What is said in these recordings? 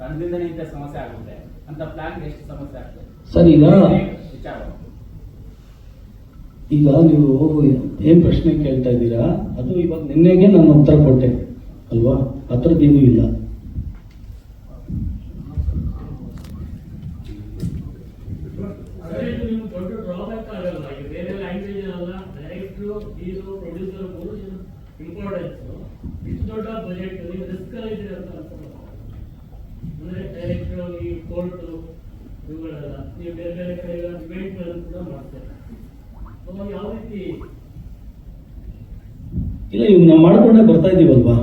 ತಂಡದಿಂದನೇ ಇಂಥ ಸಮಸ್ಯೆ ಆಗುತ್ತೆ ಅಂತ ಪ್ಲಾನ್ ಎಷ್ಟು ಸಮಸ್ಯೆ ಆಗ್ತದೆ? ಸರ್ ಈಗ ವಿಚಾರ? ಈಗ ನೀವು ಏನ್ ಪ್ರಶ್ನೆ ಕೇಳ್ತಾ ಇದ್ದೀರಾ? ಅದು ಇವಾಗ ನಿನ್ನೆಗೆ ನಾನು ಉತ್ತರ ಕೊಟ್ಟೆ ಅಲ್ವಾ? ಆ ಥರದ್ದೇನೂ ಇಲ್ಲ. ಪ್ರೊಡ್ಯೂಸರ್ ಮೂರು ಇಂಪಾರ್ಟೆನ್ಸ್ ಇಷ್ಟು ದೊಡ್ಡ ಬಜೆಟ್ ರಿಸ್ಕ್ ಅಂದ್ರೆ ಡೈರೆಕ್ಟ್ರು ಈ ಕೋರ್ಟು ಇವುಗಳೆಲ್ಲ. ನೀವು ಬೇರೆ ಬೇರೆ ಕಡೆಗಳ ಇವೆಂಟ್ಗಳನ್ನು ಕೂಡ ಮಾಡ್ತಾರೆ. ಅವಾಗ ಯಾವ ರೀತಿ? ಇಲ್ಲ ಇವ್ ನಾವು ಮಾಡ್ಕೊಂಡೇ ಬರ್ತಾ ಇದೀವಲ್ವಾ?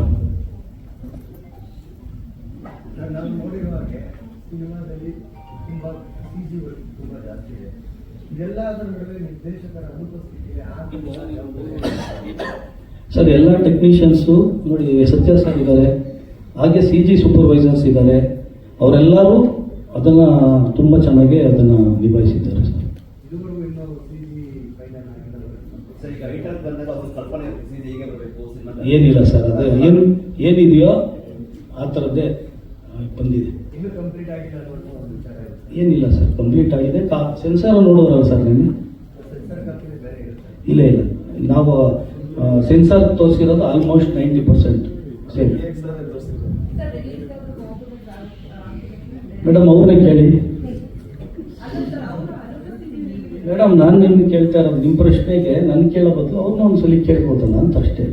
ನಾನು ನೋಡಿರುವ ಹಾಗೆ ಸಿನಿಮಾದಲ್ಲಿ ತುಂಬಾ ಸಿಜಿ ತುಂಬಾ ಜಾಸ್ತಿ ಇದೆ. ಇದೆಲ್ಲದರ ನಡುವೆ ನಿರ್ದೇಶಕರ ಅನುಪಸ್ಥಿತಿಗೆ ಸರ್ ಎಲ್ಲ ಟೆಕ್ನಿಷಿಯನ್ಸು ನೋಡಿ ಸತ್ಯ ಸರ್ ಇದ್ದಾರೆ. ಹಾಗೆ ಸಿ ಜಿ ಸೂಪರ್ವೈಸರ್ಸ್ ಇದ್ದಾರೆ. ಅವರೆಲ್ಲರೂ ಅದನ್ನು ತುಂಬ ಚೆನ್ನಾಗಿ ಅದನ್ನು ನಿಭಾಯಿಸಿದ್ದಾರೆ ಸರ್. ಇದುವರೆಗೂ ಇನ್ನೂ ಸಿಜಿ ಫೈನಲ್ ಆಗಿಲ್ಲ ಸರ್ ಈಗ ರೈಟರ್ ಬಂದಾಗ ಅವ್ರ ಕಲ್ಪನೆ ಇರುತ್ತೆ ಇದು ಬರಬೇಕು ಏನಿಲ್ಲ ಸರ್ ಅದೇ ಏನು ಏನಿದೆಯೋ ಆ ಥರದ್ದೇ ಬಂದಿದೆ. ಇನ್ನೂ ಕಂಪ್ಲೀಟ್ ಆಗಿಲ್ಲ ಒಂದು ವಿಚಾರ ಏನಿಲ್ಲ ಸರ್ ಕಂಪ್ಲೀಟ್ ಆಗಿದೆ. ಕಾ ಸೆನ್ಸಾರ್ ನೋಡೋರಲ್ಲ ಸರ್ ನಿನ್ನೆ? ಇರುತ್ತೆ. ಇಲ್ಲ ಇಲ್ಲ. ನಾವು ಸೆನ್ಸಾರ್ ತೋರಿಸಿರೋದು ಆಲ್ಮೋಸ್ಟ್ ನೈಂಟಿ ಪರ್ಸೆಂಟ್ ಮೇಡಮ್ ಅವ್ರನ್ನ ಕೇಳಿ. ಮೇಡಮ್ ನಾನು ನಿಮ್ಗೆ ಕೇಳ್ತಾ ಇರೋದು ನಿಮ್ಮ ಪ್ರಶ್ನೆಗೆ ನಾನು ಕೇಳೋ ಬದಲು ಅವ್ರನ್ನ ಒಂದ್ಸಲಿ ಕೇಳ್ಬೋದಲ್ಲ ಅಂತ ಅಷ್ಟೇ.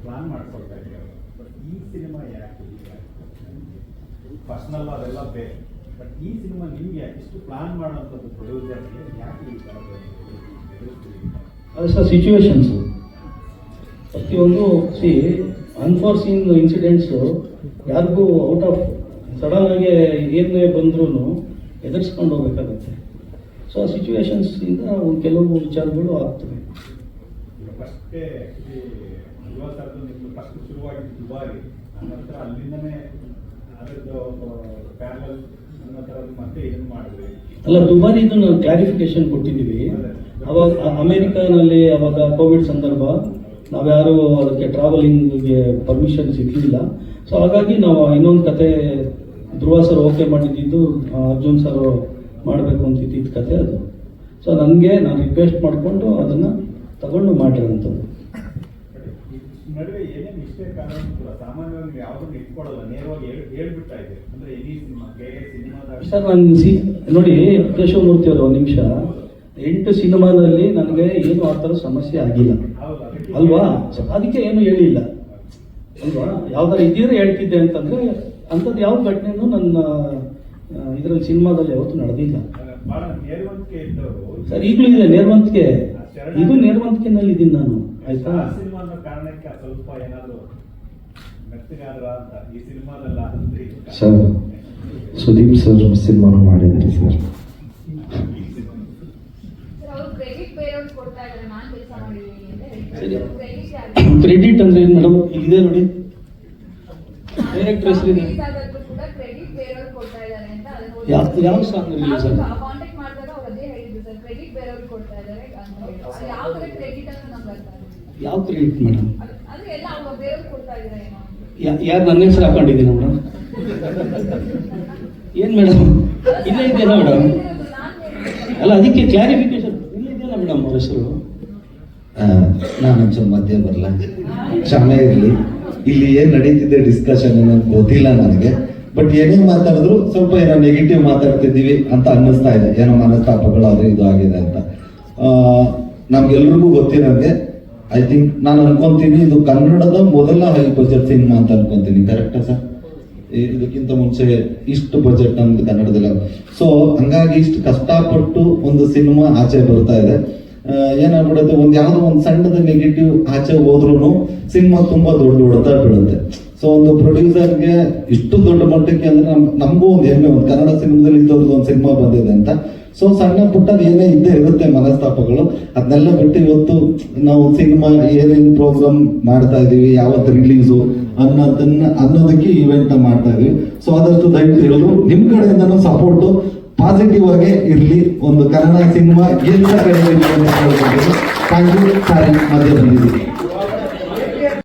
ಪ್ಲಾನ್ ಮಾಡ್ಕೊಳ್ತಾ ಇದ್ದಾರೆ ಬಟ್ ಈ ಸಿನಿಮಾ ಯಾಕೆ? ಪರ್ಸ್ನಲ್ ಅದೆಲ್ಲ ಬೇರೆ. ಬಟ್ ಈ ಸಿನಿಮಾ ನಿಮಗೆ ಇಷ್ಟು ಪ್ಲಾನ್ ಮಾಡುವಂಥದ್ದು ಪ್ರೊಡ್ಯೂಸರ್ಗೆ ಯಾಕೆ ಈ ಥರ ಅದು ಸರ್ ಸಿಚುವೇಶನ್ಸು ಪ್ರತಿಯೊಂದು ಸಿ ಅನ್ಫಾರ್ಸೀನ್ ಇನ್ಸಿಡೆಂಟ್ಸು ಯಾರಿಗೂ ಔಟ್ ಆಫ್ ಸಡನ್ ಆಗಿ ಏನೇ ಬಂದ್ರೂ ಎದುರಿಸ್ಕೊಂಡು ಹೋಗ್ಬೇಕಾಗತ್ತೆ. ಸೊ ಆ ಸಿಚುವೇಶನ್ಸಿಂದ ಕೆಲವು ವಿಚಾರಗಳು ಆಗ್ತವೆ. ಫಸ್ಟ್ ಫಸ್ಟೇ ಯುವ ಸರ್ದು ನಿಮ್ದು ಫಸ್ಟ್ ಶುರುವಾಗಿದ್ದು ದುಬಾರಿ ನಂತರ ಅಲ್ಲಿಂದನೇ ಅದರದ್ದು ಪ್ಯಾರಲ್ ಅಲ್ಲ ದುಬಾರಿ ಇದು ನಾವು ಕ್ಲಾರಿಫಿಕೇಶನ್ ಕೊಟ್ಟಿದ್ದೀವಿ. ಅವಾಗ ಅಮೇರಿಕಾನಲ್ಲಿ ಅವಾಗ ಕೋವಿಡ್ ಸಂದರ್ಭ ನಾವ್ಯಾರು ಅದಕ್ಕೆ ಟ್ರಾವೆಲಿಂಗ್ಗೆ ಪರ್ಮಿಷನ್ ಸಿಗಲಿಲ್ಲ ಸೊ ಹಾಗಾಗಿ ನಾವು ಇನ್ನೊಂದು ಕತೆ ಧ್ರುವ ಸರ್ ಓಕೆ ಮಾಡಿದ್ದು ಅರ್ಜುನ್ ಸರ್ ಮಾಡಬೇಕು ಅಂತಿದ್ದ ಕತೆ ಅದು. ಸೊ ನನಗೆ ನಾನು ರಿಕ್ವೆಸ್ಟ್ ಮಾಡಿಕೊಂಡು ಅದನ್ನು ತಗೊಂಡು ಮಾಡಿರೋಂಥದ್ದು. ನಡುವೆ ಏನೇ ಮಿಸ್ಟೇಕ್ ಆಗೋದು ಕೂಡ ಸಾಮಾನ್ಯವಾಗಿ ನೀವು ಯಾವುದನ್ನು ಇಟ್ಕೊಳ್ಳಲ್ಲ ನೇರವಾಗಿ ಹೇಳ್ ಹೇಳ್ಬಿಡ್ತಾ ಇದೆ ಅಂದ್ರೆ ಎನಿ ಸಿನಿಮಾಗೆ ಸಿನಿಮಾದ ಸರ್ ನಾನು ಸಿ ನೋಡಿ ಕೇಶವಮೂರ್ತಿ ಅವರು ಒಂದು ನಿಮಿಷ. ಎಂಟು ಸಿನಿಮಾದಲ್ಲಿ ನನಗೆ ಏನು ಆ ಥರ ಸಮಸ್ಯೆ ಆಗಿಲ್ಲ. ಅಲ್ವಾ? ಅದಕ್ಕೆ ಏನು ಹೇಳಿಲ್ಲ. ಅಲ್ವಾ? ಯಾವ್ದಾರು ಇದ್ದಿದ್ರೆ ಹೇಳ್ತಿದ್ದೆ ಅಂತಂದ್ರೆ ಅಂಥದ್ದು ಯಾವ ಘಟನೆನೂ ನನ್ನ ಇದರಲ್ಲಿ ಸಿನಿಮಾದಲ್ಲಿ ಯಾವತ್ತೂ ನಡೆದಿಲ್ಲ. ಸರ್ ಈಗಲೂ ಇದೆ ನೇರ್ವಂತಿಕೆ. ಇದು ನೇರವಂತಿಕೆನಲ್ಲಿ ಇದ್ದೀನಿ ನಾನು. ಆಯ್ತಾ? ಸಿನಿಮಾ ಕಾರಣಕ್ಕೆ ಸ್ವಲ್ಪ ಏನಾದರೂ ಮೆತ್ತಗಾದ್ರ ಈ ಸಿನಿಮಾದಲ್ಲ ಸರ್ ಸುದೀಪ್ ಸರ್ ಸಿನಿಮಾನ ಮಾಡಿದ್ರಿ ಸರ್. ಅವರು ಕ್ರೆಡಿಟ್ ಬೇರೆಯವ್ರಿಗೆ ಕೊಡ್ತಾ ಇದ್ದಾರೆ. ನಾನು ಕೆಲಸ ಮಾಡಿದ್ದೀನಿ ಅಂತ ಸರಿ. ಕ್ರೆಡಿಟ್ ಅಂದ್ರೆ ಏನು ಮೇಡಮ್ ಇಲ್ಲಿದೆ ನೋಡಿ. ಡೈರೆಕ್ಟರ್ ಯಾವ ಸಾಂಗ್ ಇಲ್ಲ ಕೂಡ ಕ್ರೆಡಿಟ್ ಬೇರೆಯವ್ರಿಗೆ ಕೊಡ್ತಾ ಇದ್ದಾರೆ ಅಂತ ಅದನ್ನ ಯಾವ- ಯಾವ song release ಆಗಿದೆ? ಕಾಂಟ್ಯಾಕ್ಟ್ ಮಾಡಿದಾಗ ಅವ್ರು ಅದೇ ಹೇಳಿದ್ರು ಸರ್ ಕ್ರೆಡಿಟ್ ಬೇರೆಯವ್ರಿಗೆ ಕೊಡ್ತಾ ಇದ್ದಾರೆ ಅಂತ ಹೇಳಿ ಅದು ಯಾವ ತರ ಕ್ರೆಡಿಟ್ ಅಂತ ನಮ್ಗೆ ಅರ್ಥ ಆಗಿಲ್ಲ. ಯಾವ ಕ್ರೆಡಿಟ್ ಮೇಡಮ್? ಅದು- ಅಂದ್ರೆ ಎಲ್ಲ ಅವ್ರು ಬೇರೆಯವ್ರಿಗೆ ಕೊಡ್ತಾ ಇದ್ದಾರೆ ಏನೋ ಯಾರು ನನ್ನ ಹೆಸರು ಹಾಕೊಂಡಿದ್ದೀನ ಮೇಡಮ್? ಏನು ಮೇಡಮ್? ಇಲ್ಲೇ ಇದೆಯಲ್ಲ ಮೇಡಮ್? ಅಲ್ಲ ಅದಕ್ಕೆ ಕ್ಲಾರಿಫಿಕೇಶನ್ ಇಲ್ಲೇ ಇದೆಯಲ್ಲ ಮೇಡಮ್ ಅವ್ರ ಹೆಸರು? ನಾನು ಒಂಚೂರು ಮಧ್ಯೆ ಬರಲ್ಲ ಕ್ಷಮೆ ಇರಲಿ ಇಲ್ಲಿ ಏನು ನಡೀತಿದೆ ಡಿಸ್ಕಷನ್ ಅನ್ನೋದು ಗೊತ್ತಿಲ್ಲ ನನಗೆ. ಬಟ್ ಏನೇ ಮಾತಾಡಿದ್ರು ಸ್ವಲ್ಪ ಏನೋ ನೆಗೆಟಿವ್ ಮಾತಾಡ್ತಿದ್ದೀವಿ ಅಂತ ಅನ್ನಿಸ್ತಾ ಇದೆ. ಏನೋ ಮನಸ್ತಾಪಗಳು ಅದು ಇದು ಆಗಿದೆ ಅಂತ. ಆ, ನಮ್ಗೆಲ್ರಿಗೂ ಗೊತ್ತಿರೋಂಗೆ ಐ ಥಿಂಕ್ ನಾನು ಅನ್ಕೊಂತೀನಿ, ಇದು ಕನ್ನಡದ ಮೊದಲ ಹೈ ಬಜೆಟ್ ಸಿನಿಮಾ ಅಂತ ಅನ್ಕೊಂತೀನಿ ಕರೆಕ್ಟಾ ಸರ್? ಇದಕ್ಕಿಂತ ಮುಂಚೆ ಇಷ್ಟು ಬಜೆಟ್ ನಮ್ದು ಕನ್ನಡದಲ್ಲಿ ಸೊ ಹಂಗಾಗಿ ಇಷ್ಟು ಕಷ್ಟಪಟ್ಟು ಒಂದು ಸಿನಿಮಾ ಆಚೆ ಬರ್ತಾ ಇದೆ. ಏನಾಗ್ಬಿಡುತ್ತೆ, ಒಂದ್ ಯಾವ್ದೋ ಒಂದು ಸಣ್ಣದ ನೆಗೆಟಿವ್ ಆಚೆ ಹೋದ್ರೂ ಸಿನಿಮಾ ತುಂಬಾ ದೊಡ್ಡ ಹೊಡೆತ ಬೀಳುತ್ತೆ. ಸೊ ಒಂದು ಪ್ರೊಡ್ಯೂಸರ್ಗೆ ಇಷ್ಟು ದೊಡ್ಡ ಮಟ್ಟಕ್ಕೆ ಅಂದ್ರೆ ನಮಗೂ ಒಂದು ಹೆಮ್ಮೆ, ಒಂದು ಕನ್ನಡ ಸಿನಿಮಾದಲ್ಲಿ ಇದ್ದವ್ರದ್ದು ಒಂದು ಸಿನಿಮಾ ಬಂದಿದೆ ಅಂತ. ಸೊ ಸಣ್ಣ ಪುಟ್ಟದ ಏನೇ ಇದ್ದೇ ಇರುತ್ತೆ ಮನಸ್ತಾಪಗಳು. ಅದನ್ನೆಲ್ಲ ಬಿಟ್ಟು ಇವತ್ತು ನಾವು ಸಿನಿಮಾ ಏನೇನು ಪ್ರೋಗ್ರಾಮ್ ಮಾಡ್ತಾ ಇದೀವಿ, ಯಾವತ್ತು ರಿಲೀಸು ಅನ್ನೋದನ್ನ ಅನ್ನೋದಕ್ಕೆ ಇವೆಂಟ್ ಮಾಡ್ತಾ ಇದೀವಿ. ಸೊ ಆದಷ್ಟು ದಯವಿಟ್ಟು ಎಲ್ಲರೂ ನಿಮ್ಮ ಕಡೆಯಿಂದನೂ ಸಪೋರ್ಟು ಪಾಸಿಟಿವ್ ಆಗಿ ಇರಲಿ. ಒಂದು ಕನ್ನಡ ಸಿನಿಮಾ ಎಲ್ಲ ಕಡೆ ಥ್ಯಾಂಕ್ ಯು ಸಾರಿ